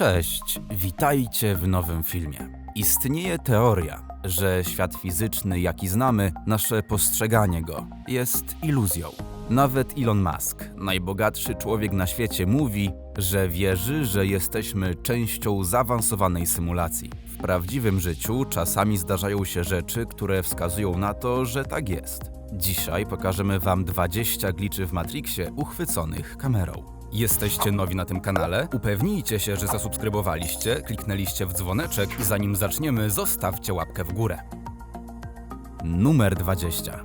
Cześć, witajcie w nowym filmie. Istnieje teoria, że świat fizyczny, jaki znamy, nasze postrzeganie go, jest iluzją. Nawet Elon Musk, najbogatszy człowiek na świecie, mówi, że wierzy, że jesteśmy częścią zaawansowanej symulacji. W prawdziwym życiu czasami zdarzają się rzeczy, które wskazują na to, że tak jest. Dzisiaj pokażemy Wam 20 gliczy w Matrixie uchwyconych kamerą. Jesteście nowi na tym kanale? Upewnijcie się, że zasubskrybowaliście, kliknęliście w dzwoneczek i zanim zaczniemy, zostawcie łapkę w górę. Numer 20.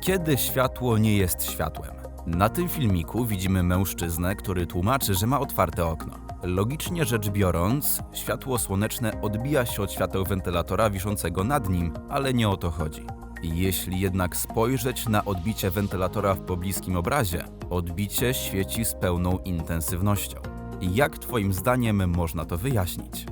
Kiedy światło nie jest światłem? Na tym filmiku widzimy mężczyznę, który tłumaczy, że ma otwarte okno. Logicznie rzecz biorąc, światło słoneczne odbija się od świateł wentylatora wiszącego nad nim, ale nie o to chodzi. Jeśli jednak spojrzeć na odbicie wentylatora w pobliskim obrazie, odbicie świeci z pełną intensywnością. Jak Twoim zdaniem można to wyjaśnić?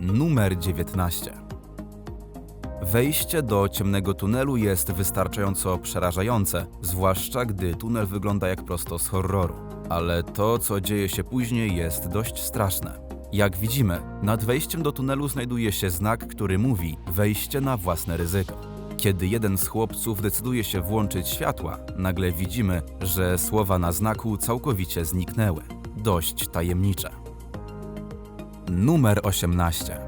Numer 19. Wejście do ciemnego tunelu jest wystarczająco przerażające, zwłaszcza gdy tunel wygląda jak prosto z horroru. Ale to, co dzieje się później, jest dość straszne. Jak widzimy, nad wejściem do tunelu znajduje się znak, który mówi wejście na własne ryzyko. Kiedy jeden z chłopców decyduje się włączyć światła, nagle widzimy, że słowa na znaku całkowicie zniknęły. Dość tajemnicze. Numer 18.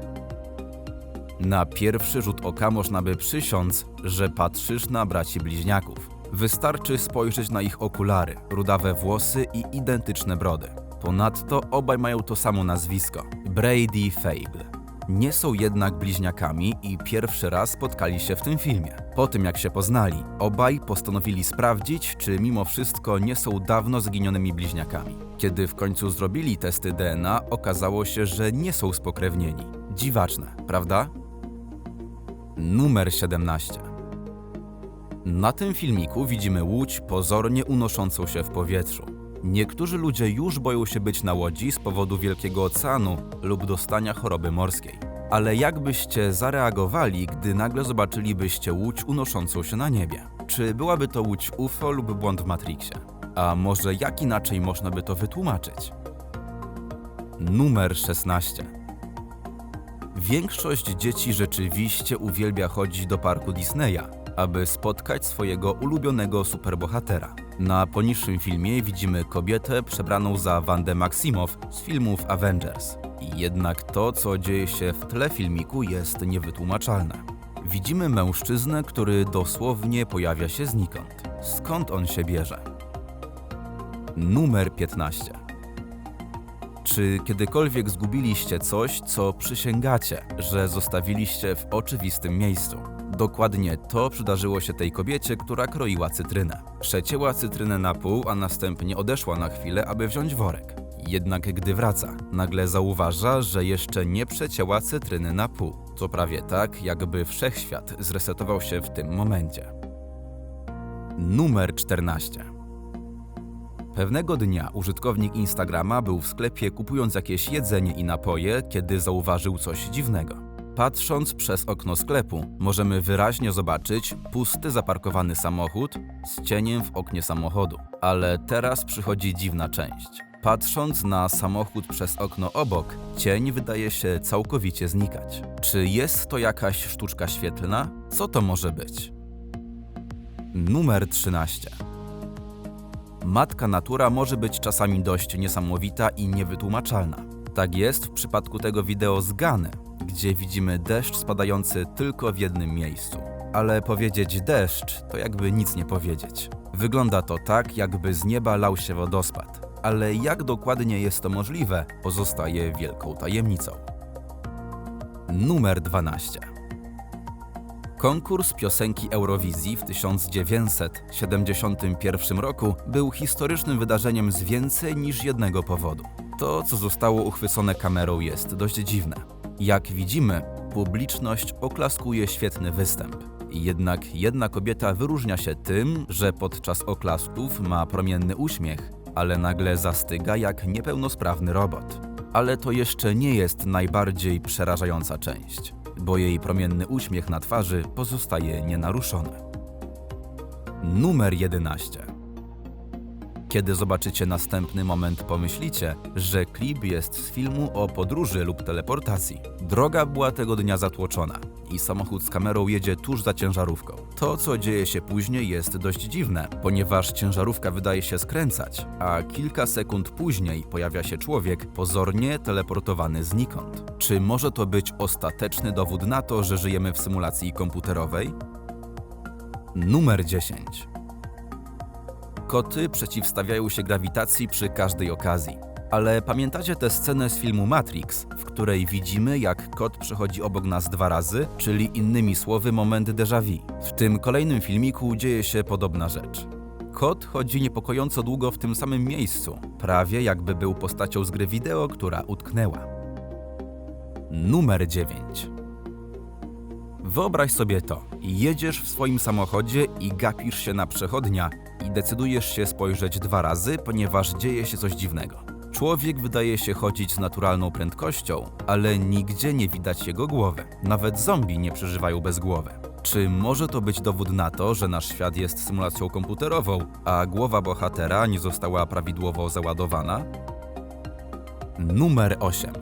Na pierwszy rzut oka można by przysiąc, że patrzysz na braci bliźniaków. Wystarczy spojrzeć na ich okulary, rudawe włosy i identyczne brody. Ponadto obaj mają to samo nazwisko Brady Fable. Nie są jednak bliźniakami i pierwszy raz spotkali się w tym filmie. Po tym jak się poznali, obaj postanowili sprawdzić, czy mimo wszystko nie są dawno zginionymi bliźniakami. Kiedy w końcu zrobili testy DNA, okazało się, że nie są spokrewnieni. Dziwaczne, prawda? Numer 17. Na tym filmiku widzimy łódź pozornie unoszącą się w powietrzu. Niektórzy ludzie już boją się być na łodzi z powodu wielkiego oceanu lub dostania choroby morskiej. Ale jak byście zareagowali, gdy nagle zobaczylibyście łódź unoszącą się na niebie? Czy byłaby to łódź UFO lub błąd w Matrixie? A może jak inaczej można by to wytłumaczyć? Numer 16. Większość dzieci rzeczywiście uwielbia chodzić do parku Disneya, aby spotkać swojego ulubionego superbohatera. Na poniższym filmie widzimy kobietę przebraną za Wandę Maximow z filmów Avengers. Jednak to, co dzieje się w tle filmiku jest niewytłumaczalne. Widzimy mężczyznę, który dosłownie pojawia się znikąd. Skąd on się bierze? Numer 15. Czy kiedykolwiek zgubiliście coś, co przysięgacie, że zostawiliście w oczywistym miejscu? Dokładnie to przydarzyło się tej kobiecie, która kroiła cytrynę. Przecięła cytrynę na pół, a następnie odeszła na chwilę, aby wziąć worek. Jednak gdy wraca, nagle zauważa, że jeszcze nie przecięła cytryny na pół. To prawie tak, jakby wszechświat zresetował się w tym momencie. Numer 14. Pewnego dnia użytkownik Instagrama był w sklepie kupując jakieś jedzenie i napoje, kiedy zauważył coś dziwnego. Patrząc przez okno sklepu, możemy wyraźnie zobaczyć pusty zaparkowany samochód z cieniem w oknie samochodu. Ale teraz przychodzi dziwna część. Patrząc na samochód przez okno obok, cień wydaje się całkowicie znikać. Czy jest to jakaś sztuczka świetlna? Co to może być? Numer 13. Matka natura może być czasami dość niesamowita i niewytłumaczalna. Tak jest w przypadku tego wideo z Gany, gdzie widzimy deszcz spadający tylko w jednym miejscu. Ale powiedzieć deszcz to jakby nic nie powiedzieć. Wygląda to tak, jakby z nieba lał się wodospad. Ale jak dokładnie jest to możliwe, pozostaje wielką tajemnicą. Numer 12. Konkurs piosenki Eurowizji w 1971 roku był historycznym wydarzeniem z więcej niż jednego powodu. To, co zostało uchwycone kamerą, jest dość dziwne. Jak widzimy, publiczność oklaskuje świetny występ. Jednak jedna kobieta wyróżnia się tym, że podczas oklasków ma promienny uśmiech, ale nagle zastyga jak niepełnosprawny robot. Ale to jeszcze nie jest najbardziej przerażająca część, bo jej promienny uśmiech na twarzy pozostaje nienaruszony. Numer 11. Kiedy zobaczycie następny moment, pomyślicie, że klip jest z filmu o podróży lub teleportacji. Droga była tego dnia zatłoczona i samochód z kamerą jedzie tuż za ciężarówką. To, co dzieje się później, jest dość dziwne, ponieważ ciężarówka wydaje się skręcać, a kilka sekund później pojawia się człowiek pozornie teleportowany znikąd. Czy może to być ostateczny dowód na to, że żyjemy w symulacji komputerowej? Numer 10. Koty przeciwstawiają się grawitacji przy każdej okazji. Ale pamiętacie tę scenę z filmu Matrix, w której widzimy, jak kot przechodzi obok nas dwa razy, czyli innymi słowy moment déjà vu. W tym kolejnym filmiku dzieje się podobna rzecz. Kot chodzi niepokojąco długo w tym samym miejscu, prawie jakby był postacią z gry wideo, która utknęła. Numer 9. Wyobraź sobie to. Jedziesz w swoim samochodzie i gapisz się na przechodnia i decydujesz się spojrzeć dwa razy, ponieważ dzieje się coś dziwnego. Człowiek wydaje się chodzić z naturalną prędkością, ale nigdzie nie widać jego głowy. Nawet zombie nie przeżywają bez głowy. Czy może to być dowód na to, że nasz świat jest symulacją komputerową, a głowa bohatera nie została prawidłowo załadowana? Numer 8.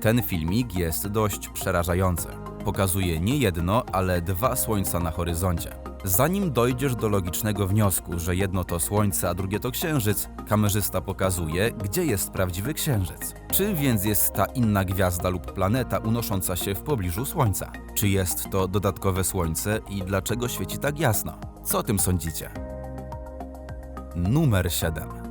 Ten filmik jest dość przerażający. Pokazuje nie jedno, ale dwa słońca na horyzoncie. Zanim dojdziesz do logicznego wniosku, że jedno to słońce, a drugie to księżyc, kamerzysta pokazuje, gdzie jest prawdziwy księżyc. Czy więc jest ta inna gwiazda lub planeta unosząca się w pobliżu słońca? Czy jest to dodatkowe słońce i dlaczego świeci tak jasno? Co o tym sądzicie? Numer 7.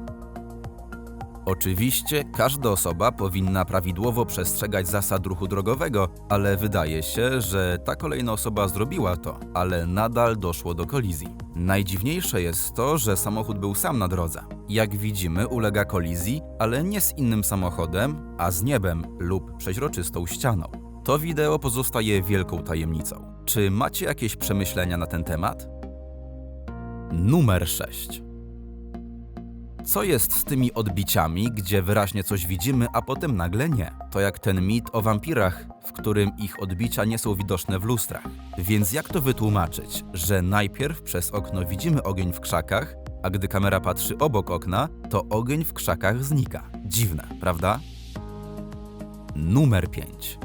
Oczywiście każda osoba powinna prawidłowo przestrzegać zasad ruchu drogowego, ale wydaje się, że ta kolejna osoba zrobiła to, ale nadal doszło do kolizji. Najdziwniejsze jest to, że samochód był sam na drodze. Jak widzimy, ulega kolizji, ale nie z innym samochodem, a z niebem lub przeźroczystą ścianą. To wideo pozostaje wielką tajemnicą. Czy macie jakieś przemyślenia na ten temat? Numer 6. Co jest z tymi odbiciami, gdzie wyraźnie coś widzimy, a potem nagle nie? To jak ten mit o wampirach, w którym ich odbicia nie są widoczne w lustrach. Więc jak to wytłumaczyć, że najpierw przez okno widzimy ogień w krzakach, a gdy kamera patrzy obok okna, to ogień w krzakach znika? Dziwne, prawda? Numer 5.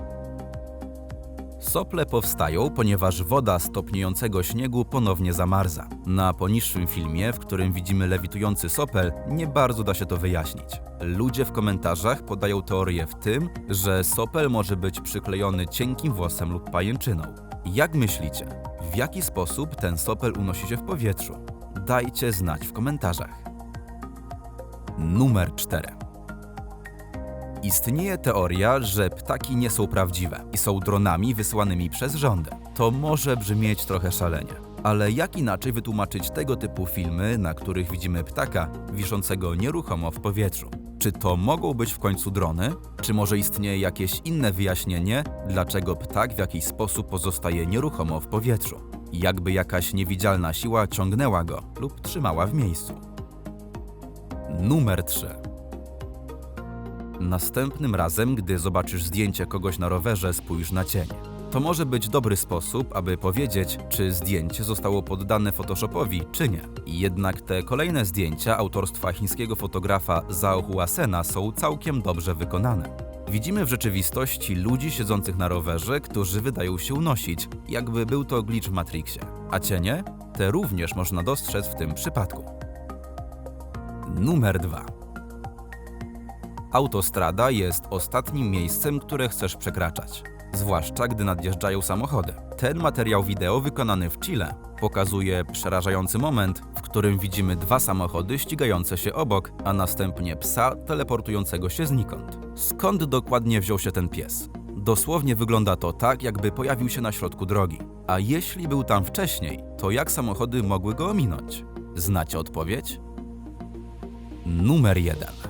Sople powstają, ponieważ woda stopniującego śniegu ponownie zamarza. Na poniższym filmie, w którym widzimy lewitujący sopel, nie bardzo da się to wyjaśnić. Ludzie w komentarzach podają teorię w tym, że sopel może być przyklejony cienkim włosem lub pajęczyną. Jak myślicie, w jaki sposób ten sopel unosi się w powietrzu? Dajcie znać w komentarzach. Numer 4. Istnieje teoria, że ptaki nie są prawdziwe i są dronami wysłanymi przez rządy. To może brzmieć trochę szalenie. Ale jak inaczej wytłumaczyć tego typu filmy, na których widzimy ptaka wiszącego nieruchomo w powietrzu? Czy to mogą być w końcu drony? Czy może istnieje jakieś inne wyjaśnienie, dlaczego ptak w jakiś sposób pozostaje nieruchomo w powietrzu? Jakby jakaś niewidzialna siła ciągnęła go lub trzymała w miejscu. Numer 3. Następnym razem, gdy zobaczysz zdjęcie kogoś na rowerze, spójrz na cień. To może być dobry sposób, aby powiedzieć, czy zdjęcie zostało poddane Photoshopowi, czy nie. Jednak te kolejne zdjęcia autorstwa chińskiego fotografa Zhao Huasena są całkiem dobrze wykonane. Widzimy w rzeczywistości ludzi siedzących na rowerze, którzy wydają się unosić, jakby był to glitch w Matrixie. A cienie? Te również można dostrzec w tym przypadku. Numer 2. Autostrada jest ostatnim miejscem, które chcesz przekraczać. Zwłaszcza gdy nadjeżdżają samochody. Ten materiał wideo wykonany w Chile pokazuje przerażający moment, w którym widzimy dwa samochody ścigające się obok, a następnie psa teleportującego się znikąd. Skąd dokładnie wziął się ten pies? Dosłownie wygląda to tak, jakby pojawił się na środku drogi. A jeśli był tam wcześniej, to jak samochody mogły go ominąć? Znacie odpowiedź? Numer 1.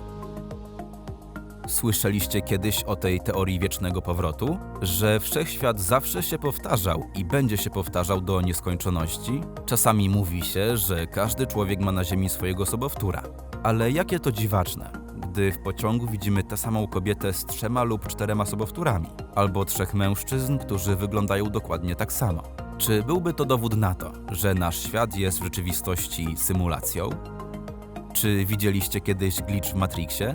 Słyszeliście kiedyś o tej teorii wiecznego powrotu? Że wszechświat zawsze się powtarzał i będzie się powtarzał do nieskończoności? Czasami mówi się, że każdy człowiek ma na Ziemi swojego sobowtóra. Ale jakie to dziwaczne, gdy w pociągu widzimy tę samą kobietę z trzema lub czterema sobowtórami, albo trzech mężczyzn, którzy wyglądają dokładnie tak samo. Czy byłby to dowód na to, że nasz świat jest w rzeczywistości symulacją? Czy widzieliście kiedyś glitch w Matrixie?